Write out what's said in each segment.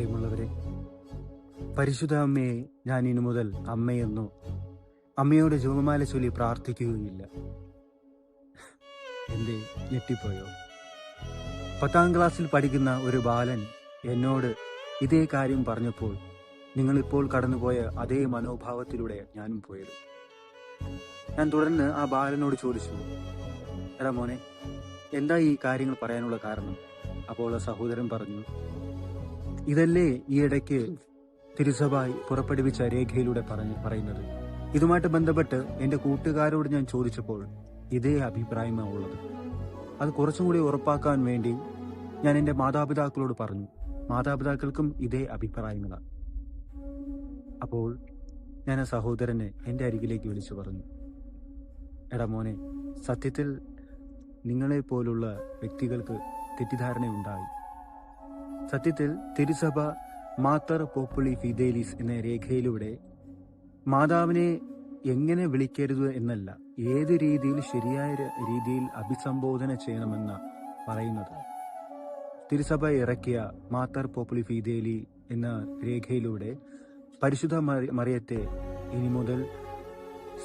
പ്രിയമുള്ളവരെ പരിശുദ്ധ അമ്മയെ ഞാൻ ഇനി മുതൽ അമ്മയെന്നോ അമ്മയോട് ജപമാല ചൊല്ലി പ്രാർത്ഥിക്കുകയില്ല എന്റെ ഞെട്ടിപ്പോയോ? പത്താം ക്ലാസ്സിൽ പഠിക്കുന്ന ഒരു ബാലൻ എന്നോട് ഇതേ കാര്യം പറഞ്ഞപ്പോൾ നിങ്ങളിപ്പോൾ കടന്നുപോയ അതേ മനോഭാവത്തിലൂടെ ഞാനും പോയത്. ഞാൻ തുടർന്ന് ആ ബാലനോട് ചോദിച്ചു എടാ മോനെ എന്താ ഈ കാര്യങ്ങൾ പറയാനുള്ള കാരണം? അപ്പോൾ സഹോദരൻ പറഞ്ഞു ഇതല്ലേ ഈ ഇടയ്ക്ക് തിരുസഭ പുറപ്പെടുവിച്ച രേഖയിലൂടെ പറഞ്ഞു പറയുന്നത്? ഇതുമായിട്ട് ബന്ധപ്പെട്ട് എന്റെ കൂട്ടുകാരോട് ഞാൻ ചോദിച്ചപ്പോൾ ഇതേ അഭിപ്രായമാണ് ഉള്ളത്. അത് കുറച്ചും കൂടി ഉറപ്പാക്കാൻ വേണ്ടി ഞാൻ എന്റെ മാതാപിതാക്കളോട് പറഞ്ഞു. മാതാപിതാക്കൾക്കും ഇതേ അഭിപ്രായങ്ങളാണ് അപ്പോൾ ഞാൻ ആ സഹോദരനെ എന്റെ അരികിലേക്ക് വിളിച്ചു പറഞ്ഞു. എടാ മോനെ സത്യത്തിൽ നിങ്ങളെ പോലുള്ള വ്യക്തികൾക്ക് തെറ്റിദ്ധാരണയുണ്ടായി. സത്യത്തിൽ തിരുസഭ മാത്തർ പോപ്പുളി ഫിദേലിസ് എന്ന രേഖയിലൂടെ മാതാവിനെ എങ്ങനെ വിളിക്കരുത് എന്നല്ല ഏത് രീതിയിൽ ശരിയായ രീതിയിൽ അഭിസംബോധന ചെയ്യണമെന്ന് പറയുന്നത്. തിരുസഭ ഇറക്കിയ മാത്തർ പോപ്പുലി ഫിദേലി എന്ന രേഖയിലൂടെ പരിശുദ്ധ മറിയത്തെ ഇനി മുതൽ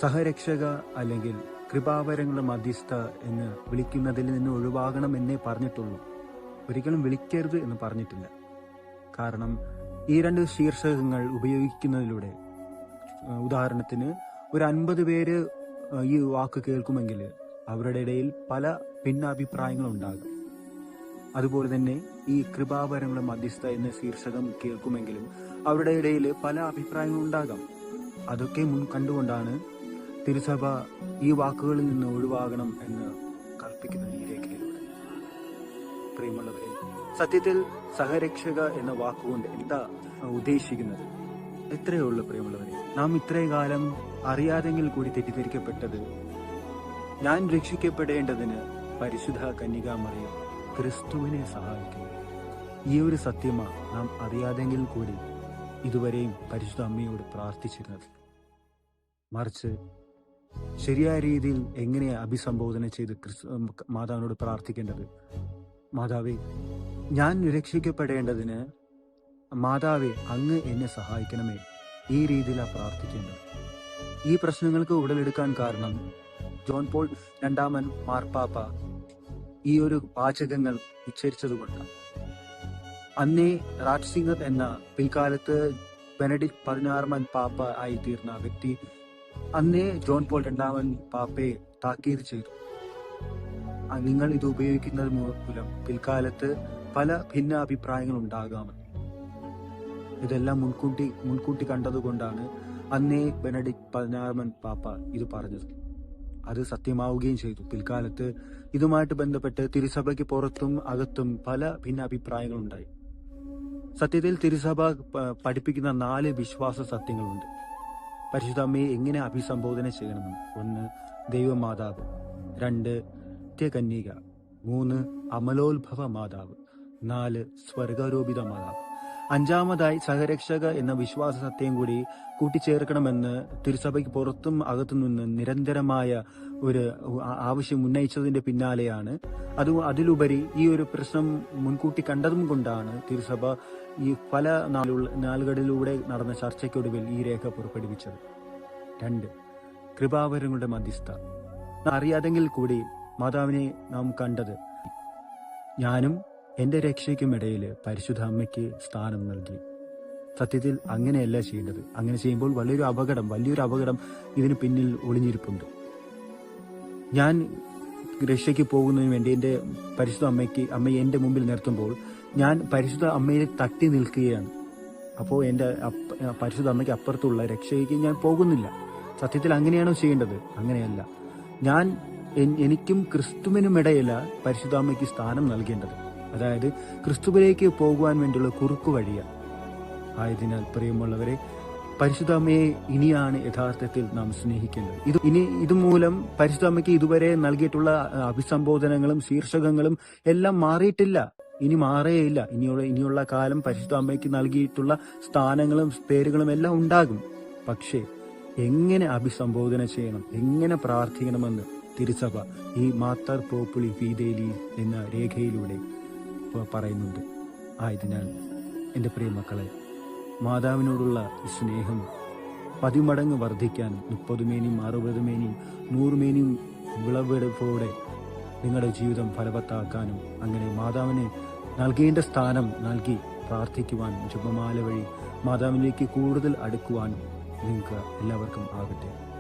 സഹരക്ഷക അല്ലെങ്കിൽ കൃപാവരങ്ങളുടെ മധ്യസ്ഥ എന്ന് വിളിക്കുന്നതിൽ നിന്ന് ഒഴിവാകണം എന്നേ പറഞ്ഞിട്ടുള്ളൂ. ഒരിക്കലും വിളിക്കരുത് എന്ന് പറഞ്ഞിട്ടില്ല. കാരണം ഈ രണ്ട് ശീർഷകങ്ങൾ ഉപയോഗിക്കുന്നതിലൂടെ ഉദാഹരണത്തിന് ഒരു അൻപത് പേര് ഈ വാക്ക് കേൾക്കുമെങ്കിൽ അവരുടെ ഇടയിൽ പല ഭിന്നാഭിപ്രായങ്ങളും ഉണ്ടാകും അതുപോലെ തന്നെ ഈ കൃപാവരങ്ങളുടെ മധ്യസ്ഥ എന്ന ശീർഷകം കേൾക്കുമെങ്കിലും അവരുടെ ഇടയിൽ പല അഭിപ്രായങ്ങളും ഉണ്ടാകാം അതൊക്കെ മുൻ കണ്ടുകൊണ്ടാണ് തിരുസഭ ഈ വാക്കുകളിൽ നിന്ന് ഒഴിവാകണം എന്ന് കൽപ്പിക്കുന്നത് ഈ രേഖയിലൂടെ പ്രിയമുള്ളവരെ സത്യത്തിൽ സഹരക്ഷക എന്ന വാക്കുകൊണ്ട് എന്താ ഉദ്ദേശിക്കുന്നത്? എത്രയേ ഉള്ളൂ പ്രിയമുള്ളവരെ നാം ഇത്രയും കാലം അറിയാതെങ്കിൽ കൂടി തെറ്റിദ്ധരിക്കപ്പെട്ടത് ഞാൻ രക്ഷിക്കപ്പെടേണ്ടതിന് പരിശുദ്ധ കന്യകാമറിയം ക്രിസ്തുവിനെ സഹായിക്കുന്നു. ഈ ഒരു സത്യമാണ് നാം അറിയാതെങ്കിൽ കൂടി ഇതുവരെയും പരിശുദ്ധ അമ്മയോട് പ്രാർത്ഥിച്ചിരുന്നത്. മറിച്ച് ശരിയായ രീതിയിൽ എങ്ങനെ അഭിസംബോധന ചെയ്ത് മാതാവിനോട് പ്രാർത്ഥിക്കേണ്ടത്? മാതാവേ ഞാൻ രക്ഷിക്കപ്പെടേണ്ടതിന് മാതാവേ അങ്ങ് എന്നെ സഹായിക്കണമേ. ഈ രീതിയിലാണ് പ്രാർത്ഥിക്കേണ്ടത്. ഈ പ്രശ്നങ്ങൾക്ക് ഉടലെടുക്കാൻ കാരണം ജോൺ പോൾ രണ്ടാമൻ മാർപ്പാപ്പ ഈ ഒരു വാചകങ്ങൾ ഉച്ചരിച്ചതുകൊണ്ടാണ്. അന്നേ രാജ്സിംഗർ എന്ന പിൽക്കാലത്ത് ബെനഡിക് പതിനാറാമൻ പാപ്പ ആയി തീർന്ന വ്യക്തി അന്നേ ജോൺ പോൾ രണ്ടാമൻ പാപ്പയെ താക്കീത് ചെയ്തു. നിങ്ങൾ ഇത് ഉപയോഗിക്കുന്നത് മൂലം പിൽക്കാലത്ത് പല ഭിന്ന അഭിപ്രായങ്ങൾ ഉണ്ടാകാമെന്ന് ഇതെല്ലാം മുൻകൂട്ടി മുൻകൂട്ടി കണ്ടതുകൊണ്ടാണ് അന്നേ ബെനഡിക്ട് പതിനാറാമൻ പാപ്പ ഇത് പറഞ്ഞത്. അത് സത്യമാവുകയും ചെയ്തു. പിൽക്കാലത്ത് ഇതുമായിട്ട് ബന്ധപ്പെട്ട് തിരുസഭയ്ക്ക് പുറത്തും അകത്തും പല ഭിന്ന അഭിപ്രായങ്ങളുണ്ടായി സത്യത്തിൽ തിരുസഭ പഠിപ്പിക്കുന്ന നാല് വിശ്വാസ സത്യങ്ങളുണ്ട്. പരിശുദ്ധ അമ്മയെ എങ്ങനെ അഭിസംബോധന ചെയ്യണമെന്ന്? ഒന്ന് ദൈവമാതാവ്. രണ്ട് നിത്യകന്യക മൂന്ന് അമലോത്ഭവ മാതാവ് നാല് സ്വർഗാരോപിത മാതാവ്. അഞ്ചാമതായി സഹരക്ഷക എന്ന വിശ്വാസ സത്യം കൂടി കൂട്ടിച്ചേർക്കണമെന്ന് തിരുസഭയ്ക്ക് പുറത്തും അകത്തും നിന്ന് നിരന്തരമായ ഒരു ആവശ്യം ഉന്നയിച്ചതിന്റെ പിന്നാലെയാണ്. അത് അതിലുപരി ഈ ഒരു പ്രശ്നം മുൻകൂട്ടി കണ്ടതും കൊണ്ടാണ് തിരുസഭ ഈ പല നാളുകളിലൂടെ നടന്ന ചർച്ചയ്ക്കൊടുവിൽ ഈ രേഖ പുറപ്പെടുവിച്ചത്. രണ്ട് കൃപാവരങ്ങളുടെ മധ്യസ്ഥ. അറിയാതെങ്കിൽ കൂടി മാതാവിനെ നാം കണ്ടത്. ഞാനും എന്റെ രക്ഷയ്ക്കുമിടയിൽ പരിശുദ്ധ അമ്മയ്ക്ക് സ്ഥാനം നൽകി. സത്യത്തിൽ അങ്ങനെയല്ല ചെയ്യേണ്ടത്. അങ്ങനെ ചെയ്യുമ്പോൾ വലിയൊരു അപകടം വലിയൊരു അപകടം ഇതിന് പിന്നിൽ ഒളിഞ്ഞിരിപ്പുണ്ട്. ഞാൻ രക്ഷയ്ക്ക് പോകുന്നതിന് വേണ്ടി എന്റെ പരിശുദ്ധ അമ്മയ്ക്ക് അമ്മയെ എന്റെ മുമ്പിൽ നിർത്തുമ്പോൾ ഞാൻ പരിശുദ്ധ അമ്മയിൽ തട്ടി നിൽക്കുകയാണ്. അപ്പോൾ എന്റെ പരിശുദ്ധ അമ്മയ്ക്ക് അപ്പുറത്തുള്ള രക്ഷയ്ക്ക് ഞാൻ പോകുന്നില്ല. സത്യത്തിൽ അങ്ങനെയാണോ ചെയ്യേണ്ടത്? അങ്ങനെയല്ല. ഞാൻ എനിക്കും ക്രിസ്തുവിനും ഇടയില പരിശുദാമ്മയ്ക്ക് സ്ഥാനം നൽകേണ്ടത്. അതായത് ക്രിസ്തുവിലേക്ക് പോകുവാൻ വേണ്ടിയുള്ള കുറുക്കു വഴിയാണ് ആയതിനാൽ പ്രിയമുള്ളവരെ പരിശുദ്ധാമയെ ഇനിയാണ് യഥാർത്ഥത്തിൽ നാം സ്നേഹിക്കേണ്ടത്. ഇത് ഇനി ഇതുമൂലം പരിശുദ്ധാമയ്ക്ക് ഇതുവരെ നൽകിയിട്ടുള്ള അഭിസംബോധനങ്ങളും ശീർഷകങ്ങളും എല്ലാം മാറിയിട്ടില്ല. ഇനി മാറേയില്ല. ഇനിയുള്ള ഇനിയുള്ള കാലം പരിശുദ്ധാമയ്ക്ക് നൽകിയിട്ടുള്ള സ്ഥാനങ്ങളും പേരുകളും എല്ലാം ഉണ്ടാകും. പക്ഷേ എങ്ങനെ അഭിസംബോധന ചെയ്യണം? എങ്ങനെ പ്രാർത്ഥിക്കണമെന്ന് തിരുസഭ ഈ മാത്തർ പോപ്പുളി ഫീദേലി എന്ന രേഖയിലൂടെ പറയുന്നുണ്ട്. ആയതിനാൽ എന്റെ പ്രിയ മക്കളെ മാതാവിനോടുള്ള സ്നേഹം പതിമടങ്ങ് വർദ്ധിക്കാൻ മുപ്പത് മേനിയും അറുപത് മേനിയും നൂറ് മേനിയും വിളവെടുപ്പോടെ നിങ്ങളുടെ ജീവിതം ഫലവത്താക്കാനും അങ്ങനെ മാതാവിന് നൽകേണ്ട സ്ഥാനം നൽകി പ്രാർത്ഥിക്കുവാനും ജപമാല വഴി മാതാവിലേക്ക് കൂടുതൽ അടുക്കുവാനും നിങ്ങൾക്ക് എല്ലാവർക്കും ആകട്ടെ.